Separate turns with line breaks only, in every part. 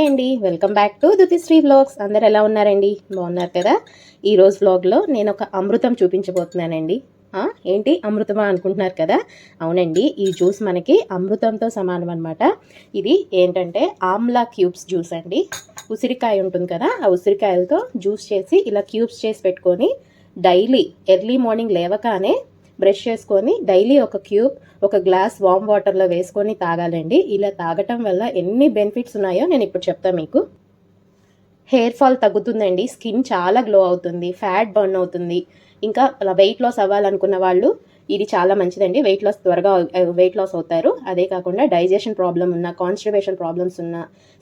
Hi అండి. Welcome back to Dutishri vlogs అందరు ఎలా ఉన్నారండి? బాగున్నారు కదా? ఈరోజు వ్లాగ్లో నేను ఒక అమృతం చూపించబోతున్నానండి. ఏంటి అమృతమా అనుకుంటున్నారు కదా? అవునండి ఈ జ్యూస్ మనకి అమృతంతో సమానం అనమాట ఇది ఏంటంటే ఆమ్లా క్యూబ్స్ జ్యూస్ అండి. ఉసిరికాయ ఉంటుంది కదా ఆ ఉసిరికాయలతో జ్యూస్ చేసి ఇలా క్యూబ్స్ చేసి పెట్టుకొని డైలీ ఎర్లీ మార్నింగ్ లేవగానే బ్రష్ చేసుకొని డైలీ ఒక క్యూబ్ ఒక గ్లాస్ వామ్ వాటర్లో వేసుకొని తాగాలండి. ఇలా తాగటం వల్ల ఎన్ని బెనిఫిట్స్ ఉన్నాయో నేను ఇప్పుడు చెప్తా మీకు. హెయిర్ ఫాల్ తగ్గుతుందండి. స్కిన్ చాలా గ్లో అవుతుంది. ఫ్యాట్ బర్న్ అవుతుంది. ఇంకా అలా వెయిట్ లాస్ అవ్వాలనుకున్న వాళ్ళు ఇది చాలా మంచిదండి. వెయిట్ లాస్ త్వరగా వెయిట్ లాస్ అవుతారు. అదే కాకుండా డైజెషన్ ప్రాబ్లం ఉన్న కాన్స్టిపేషన్ ప్రాబ్లమ్స్ ఉన్న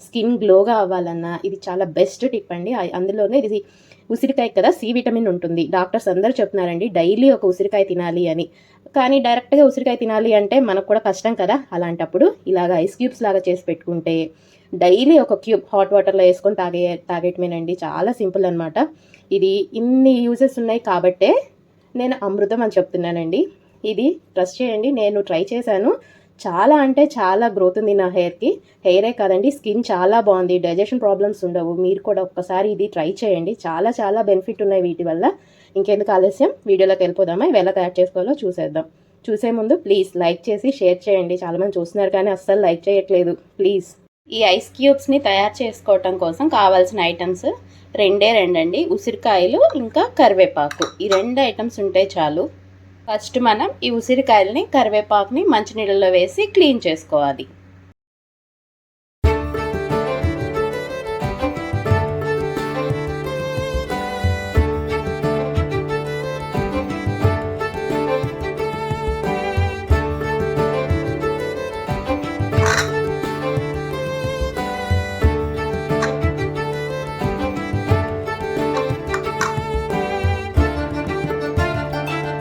స్కిన్ గ్లోగా అవ్వాలన్నా ఇది చాలా బెస్ట్ టిప్ అండి. అందులోనే ఇది ఉసిరికాయ కదా సి విటమిన్ ఉంటుంది. డాక్టర్స్ అందరూ చెప్తున్నారండి డైలీ ఒక ఉసిరికాయ తినాలి అని. కానీ డైరెక్ట్గా ఉసిరికాయ తినాలి అంటే మనకు కూడా కష్టం కదా. అలాంటప్పుడు ఇలాగ ఐస్ క్యూబ్స్ లాగా చేసి పెట్టుకుంటే డైలీ ఒక క్యూబ్ హాట్ వాటర్లో వేసుకొని తాగే తాగేయటమేనండి చాలా సింపుల్ అనమాట ఇది ఇన్ని యూజెస్ ఉన్నాయి కాబట్టే నేను అమృతం అని చెప్తున్నానండి. ఇది ట్రస్ట్ చేయండి నేను ట్రై చేశాను. చాలా అంటే చాలా గ్రోత్ ఉంది నా హెయిర్కి హెయిరే కాదండి స్కిన్ చాలా బాగుంది. డైజెషన్ ప్రాబ్లమ్స్ ఉండవు. మీరు కూడా ఒక్కసారి ఇది ట్రై చేయండి. చాలా చాలా బెనిఫిట్ ఉన్నాయి వీటి వల్ల. ఇంకెందుకు ఆలస్యం? వీడియోలోకి వెళ్ళిపోదామా? ఇవి ఎలా తయారు చేసుకోవాలో చూసేద్దాం. చూసే ముందు ప్లీజ్ లైక్ చేసి షేర్ చేయండి. చాలామంది చూస్తున్నారు కానీ అస్సలు లైక్ చేయట్లేదు. ప్లీజ్ ఈ ఐస్ క్యూబ్స్ని తయారు చేసుకోవటం కోసం కావాల్సిన ఐటమ్స్ రెండే రెండండి. ఉసిరికాయలు ఇంకా కరివేపాకు. ఈ రెండు ఐటమ్స్ ఉంటే చాలు. ఫస్ట్ మనం ఈ ఉసిరికాయలని కరివేపాకుని మంచినీళ్ళలో వేసి క్లీన్ చేసుకోవాలి.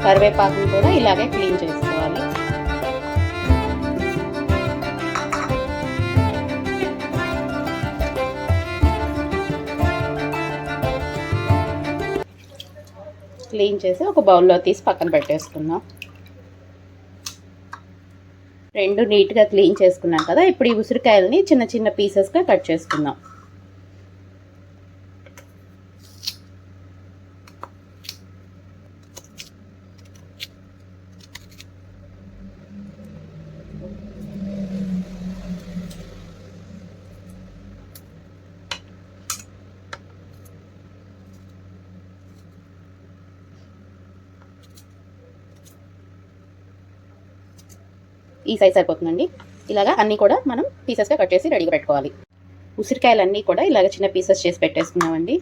కరివేపాకుని కూడా ఇలాగే క్లీన్ చేసుకోవాలి. క్లీన్ చేసి ఒక బౌల్లో తీసి పక్కన పెట్టేసుకుందాం. రెండు నీట్గా క్లీన్ చేసుకున్నాం కదా ఇప్పుడు ఈ ఉసిరికాయలని చిన్న చిన్న పీసెస్గా కట్ చేసుకుందాం. ఈ సైజ్ సరిపోతుందండి. ఇలాగా అన్నీ కూడా మనం పీసెస్గా కట్ చేసి రెడీగా పెట్టుకోవాలి. ఉసిరికాయలన్నీ కూడా ఇలాగ చిన్న పీసెస్ చేసి పెట్టేసుకున్నామండి.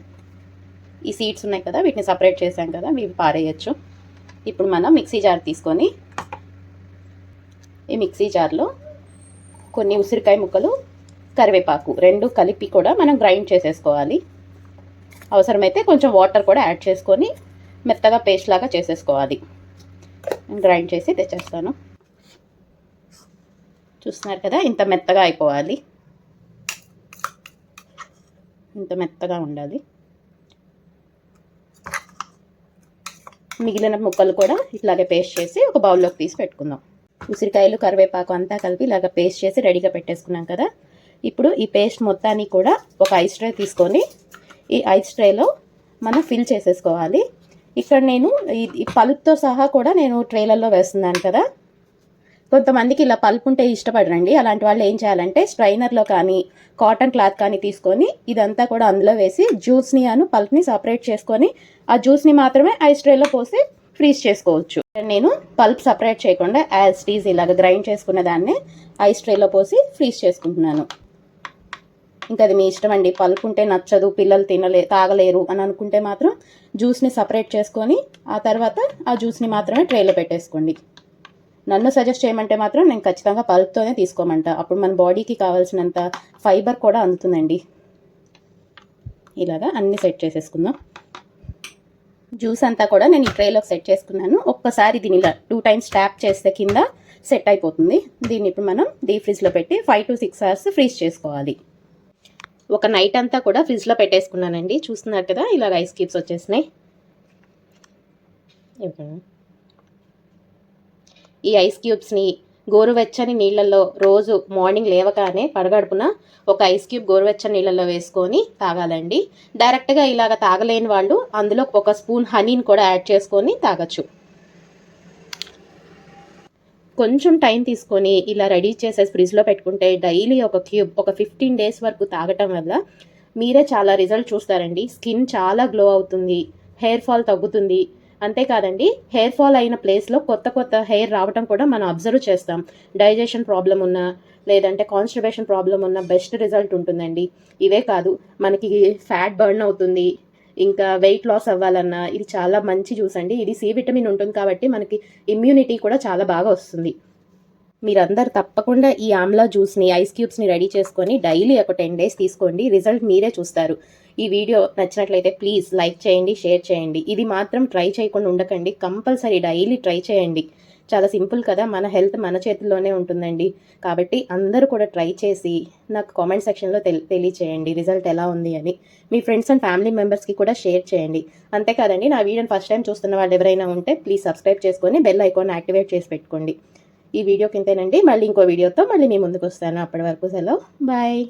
ఈ సీడ్స్ ఉన్నాయి కదా వీటిని సపరేట్ చేసాం కదా ఇవి పారేయచ్చు. ఇప్పుడు మనం మిక్సీ జార్ తీసుకొని ఈ మిక్సీ జార్లో కొన్ని ఉసిరికాయ ముక్కలు కరివేపాకు రెండు కలిపి కూడా మనం గ్రైండ్ చేసేసుకోవాలి. అవసరమైతే కొంచెం వాటర్ కూడా యాడ్ చేసుకొని మెత్తగా పేస్ట్ లాగా చేసేసుకోవాలి. గ్రైండ్ చేసి తెచ్చేస్తాను. చూస్తున్నారు కదా ఇంత మెత్తగా అయిపోవాలి. ఇంత మెత్తగా ఉండాలి. మిగిలిన ముక్కలు కూడా ఇట్లాగే పేస్ట్ చేసి ఒక బౌల్లోకి తీసి పెట్టుకుందాం. ఉసిరికాయలు కరివేపాకు అంతా కలిపి ఇలాగ పేస్ట్ చేసి రెడీగా పెట్టేసుకున్నాం కదా. ఇప్పుడు ఈ పేస్ట్ మొత్తాన్ని కూడా ఒక ఐస్ ట్రే తీసుకొని ఈ ఐస్ ట్రేలో మనం ఫిల్ చేసేసుకోవాలి. ఇక్కడ నేను ఈ- పలుపుతో సహా కూడా నేను ట్రేలలో వేస్తున్నాను కదా. కొంతమందికి ఇలా పల్ప్ ఉంటే ఇష్టపడరండి. అలాంటి వాళ్ళు ఏం చేయాలంటే స్ట్రైనర్లో కానీ కాటన్ క్లాత్ కానీ తీసుకొని ఇదంతా కూడా అందులో వేసి జ్యూస్ని అను పల్ప్ని సపరేట్ చేసుకొని ఆ జ్యూస్ని మాత్రమే ఐస్ ట్రేలో పోసి ఫ్రీజ్ చేసుకోవచ్చు. నేను పల్ప్ సపరేట్ చేయకుండా యాజ్ టీజ్ ఇలాగ గ్రైండ్ చేసుకున్న దాన్ని ఐస్ ట్రేలో పోసి ఫ్రీజ్ చేసుకుంటున్నాను. ఇంకా అది మీ ఇష్టం అండి. పల్ప్ ఉంటే నచ్చదు పిల్లలు తినలే తాగలేరు అని అనుకుంటే మాత్రం జ్యూస్ని సపరేట్ చేసుకొని ఆ తర్వాత ఆ జ్యూస్ని మాత్రమే ట్రేలో పెట్టేసుకోండి. నన్ను సజెస్ట్ చేయమంటే మాత్రం నేను ఖచ్చితంగా పల్ప్తోనే తీసుకోమంట. అప్పుడు మన బాడీకి కావాల్సినంత ఫైబర్ కూడా అందుతుందండి. ఇలాగా అన్ని సెట్ చేసేసుకుందాం. జ్యూస్ అంతా కూడా నేను ఈ ట్రేలోకి సెట్ చేసుకున్నాను. ఒక్కసారి దీని ఇలా టూ టైమ్స్ ట్యాప్ చేస్తే కింద సెట్ అయిపోతుంది. దీన్ని ఇప్పుడు మనం డీప్ ఫ్రిడ్జ్లో పెట్టి five to six hours freeze చేసుకోవాలి. ఒక నైట్ అంతా కూడా ఫ్రిడ్జ్లో పెట్టేసుకున్నానండి. చూస్తున్నారు కదా ఇలా రైస్ క్యూబ్స్ వచ్చేసినాయి. ఇవ్వండి. ఈ ఐస్ క్యూబ్స్ని గోరువెచ్చని నీళ్ళల్లో రోజు మార్నింగ్ లేవగానే పడగడుపున ఒక ఐస్ క్యూబ్ గోరువెచ్చని నీళ్ళల్లో వేసుకొని తాగాలండి. డైరెక్ట్గా ఇలాగ తాగలేని వాళ్ళు అందులో ఒక స్పూన్ హనీని కూడా యాడ్ చేసుకొని తాగొచ్చు. కొంచెం టైం తీసుకొని ఇలా రెడీ చేసేసి ఫ్రిడ్జ్లో పెట్టుకుంటే డైలీ ఒక క్యూబ్ ఒక ఫిఫ్టీన్ డేస్ వరకు తాగటం వల్ల మీరే చాలా రిజల్ట్ చూస్తారండి. స్కిన్ చాలా గ్లో అవుతుంది హెయిర్ ఫాల్ తగ్గుతుంది అంతేకాదండి హెయిర్ ఫాల్ అయిన ప్లేస్లో కొత్త కొత్త హెయిర్ రావటం కూడా మనం అబ్జర్వ్ చేస్తాం. డైజెషన్ ప్రాబ్లం ఉన్నా లేదంటే కాన్స్టిబేషన్ ప్రాబ్లం ఉన్న బెస్ట్ రిజల్ట్ ఉంటుందండి. ఇవే కాదు మనకి ఫ్యాట్ బర్న్ అవుతుంది ఇంకా వెయిట్ లాస్ అవ్వాలన్నా ఇది చాలా మంచి జ్యూస్ అండి. ఇది సి విటమిన్ ఉంటుంది కాబట్టి మనకి ఇమ్యూనిటీ కూడా చాలా బాగా వస్తుంది. మీరందరు తప్పకుండా ఈ ఆమ్లా జ్యూస్ని ఐస్ క్యూబ్స్ని రెడీ చేసుకొని డైలీ ఒక టెన్ డేస్ తీసుకోండి. రిజల్ట్ మీరే చూస్తారు. ఈ వీడియో నచ్చినట్లయితే ప్లీజ్ లైక్ చేయండి షేర్ చేయండి. ఇది మాత్రం ట్రై చేయకుండా ఉండకండి. కంపల్సరీ డైలీ ట్రై చేయండి. చాలా సింపుల్ కదా మన హెల్త్ మన చేతుల్లోనే ఉంటుందండి. కాబట్టి అందరూ కూడా ట్రై చేసి నాకు కామెంట్ సెక్షన్లో తెలి తెలియచేయండి రిజల్ట్ ఎలా ఉంది అని. మీ ఫ్రెండ్స్ అండ్ ఫ్యామిలీ మెంబర్స్కి కూడా షేర్ చేయండి. అంతేకాదండి నా వీడియోని ఫస్ట్ టైం చూస్తున్న వాళ్ళు ఎవరైనా ఉంటే ప్లీజ్ సబ్స్క్రైబ్ చేసుకొని బెల్ ఐకాన్ యాక్టివేట్ చేసి పెట్టుకోండి. ఈ వీడియోకి ఇంతేనండి. మళ్ళీ ఇంకో వీడియోతో మళ్ళీ మీ ముందుకు వస్తాను. అప్పటి వరకు సెలవు. బాయ్.